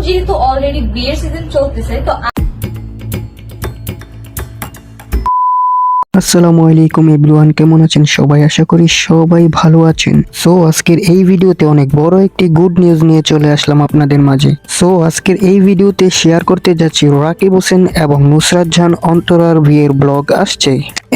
যেহেতু অলরেডি বিয়ের সিজন চলতেছে তো আসসালামু আলাইকুম এভরিওয়ান, কেমন আছেন সবাই? আশা করি সবাই ভালো আছেন। সো, আজকের এই ভিডিওতে অনেক বড় একটি গুড নিউজ নিয়ে চলে আসলাম আপনাদের মাঝে। সো, আজকের এই ভিডিওতে শেয়ার করতে যাচ্ছি রাকিব হোসেন এবং নুসরাত জাহান অন্তরার বিয়ের ব্লগ আসছে।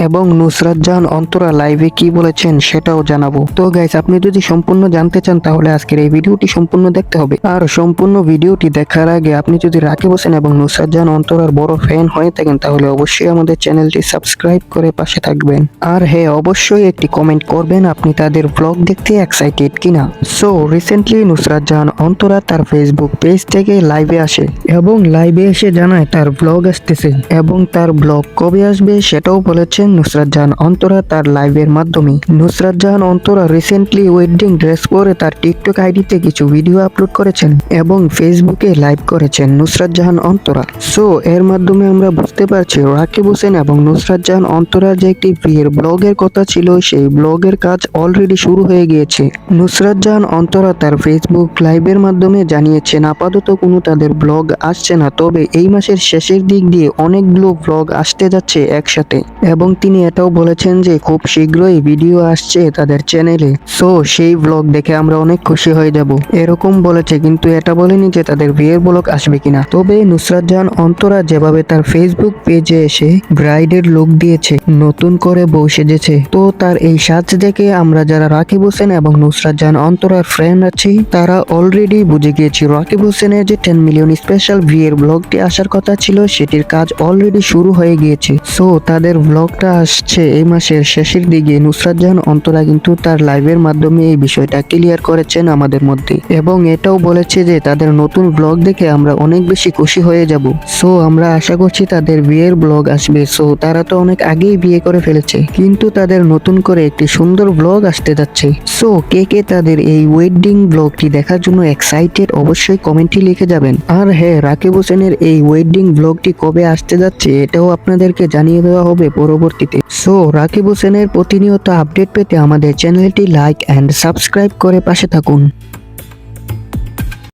এবং নুসরাত জাহান অন্তরা লাইভে কি বলেছেন সেটাও জানাব। তো গাইস আপনি যদি সম্পূর্ণ জানতে চান, তাহলে আজকের এই ভিডিওটি সম্পূর্ণ দেখতে হবে। আর সম্পূর্ণ ভিডিওটি দেখার আগে আপনি যদি রাকিব হোসেন এবং নুসরাত জাহান অন্তরার বড় ফ্যান হয়ে থাকেন, তাহলে অবশ্যই আমাদের চ্যানেলটি সাবস্ক্রাইব করে পাশে থাকবেন। আর হ্যাঁ অবশ্যই একটি কমেন্ট করবেন আপনি তাদের ব্লগ দেখতে এক্সাইটেড কিনা। সো রিসেন্টলি নুসরাত জাহান অন্তরা তার ফেসবুক পেজ থেকে লাইভে আসে এবং লাইভে এসে জানায় তার ব্লগ আসতেছে এবং তার ব্লগ কবে আসবে সেটাও বলেছেন নুসরাত জাহান অন্তরা তার লাইভের মাধ্যমে। Nusrat Jahan Antara recently wedding dress পরে তার টিকটক আইডিতে কিছু ভিডিও আপলোড করেছেন এবং ফেসবুকে লাইভ করেছেন নুসরাত জাহান অন্তরা। সো এর মাধ্যমে আমরা বুঝতে পারছি রাকিব হোসেন এবং নুসরাত জাহান অন্তরার যে একটি বিয়ের ব্লগের কথা ছিল, সেই ব্লগের কাজ অলরেডি শুরু হয়ে গিয়েছে। নুসরাত জাহান অন্তরা তার ফেসবুক লাইভের মাধ্যমে জানিয়েছেন, আপাতত কোনো তাদের ব্লগ আসছে না, তবে এই মাসের শেষের দিক দিয়ে অনেকগুলো ব্লগ আসতে যাচ্ছে একসাথে। এবং তিনি এটাও বলেছেন যে, খুব শীঘ্রই ভিডিও আসছে তাদের চ্যানেলে। সো, সেই ব্লগ দেখে আমরা অনেক খুশি হয়ে যাব। এরকম বলেছে, কিন্তু এটা বলেনি যে তাদের বিয়ের ব্লগ আসবে কিনা। তবে নুসরাত জাহান অন্তরা যেভাবে তার ফেসবুক পেজে এসে ব্রাইডের লুক দিয়েছে নতুন করে বউ সেজেছে। তো তার এই সাজ দেখে আমরা যারা রাকিব হোসেন এবং নুসরাত জাহান অন্তরার ফ্রেন্ড আছি, তারা অলরেডি বুঝে গিয়েছি রাকিব হোসেনের যে টেন মিলিয়ন স্পেশাল বিয়ের ব্লগটি আসার কথা ছিল, সেটির কাজ অলরেডি শুরু হয়ে গিয়েছে। সো তাদের ব্লগটা আসছে এই মাসের শেষের দিকে। নুসরাত জাহান অন্তরা কিন্তু তার লাইভের মাধ্যমে এই বিষয়টা ক্লিয়ার করেছেন আমাদের মধ্যে। এবং এটাও বলেছে যে, তাদের নতুন ব্লগ দেখে আমরা অনেক বেশি খুশি হয়ে যাব। সো আমরা আশা করছি তাদের বিয়ের ব্লগ আসবে। সো তারা তো অনেক আগেই বিয়ে করে ফেলেছে। কিন্তু তাদের নতুন করে একটি সুন্দর ব্লগ আসতে যাচ্ছে। সো কে কে তাদের এই ওয়েডিং ব্লগটি দেখার জন্য এক্সাইটেড অবশ্যই কমেন্টে লিখে যাবেন। আর হ্যাঁ রাকিব হোসেনের এই ওয়েডিং ব্লগটি কবে আসতে যাচ্ছে এটাও আপনাদেরকে জানিয়ে দেওয়া হবে পরবর্তীতে। সো রাকিব হোসেনের প্রতিনিয়ত আপডেট পেতে আমাদের চ্যানেলটি লাইক অ্যান্ড সাবস্ক্রাইব করে পাশে থাকুন।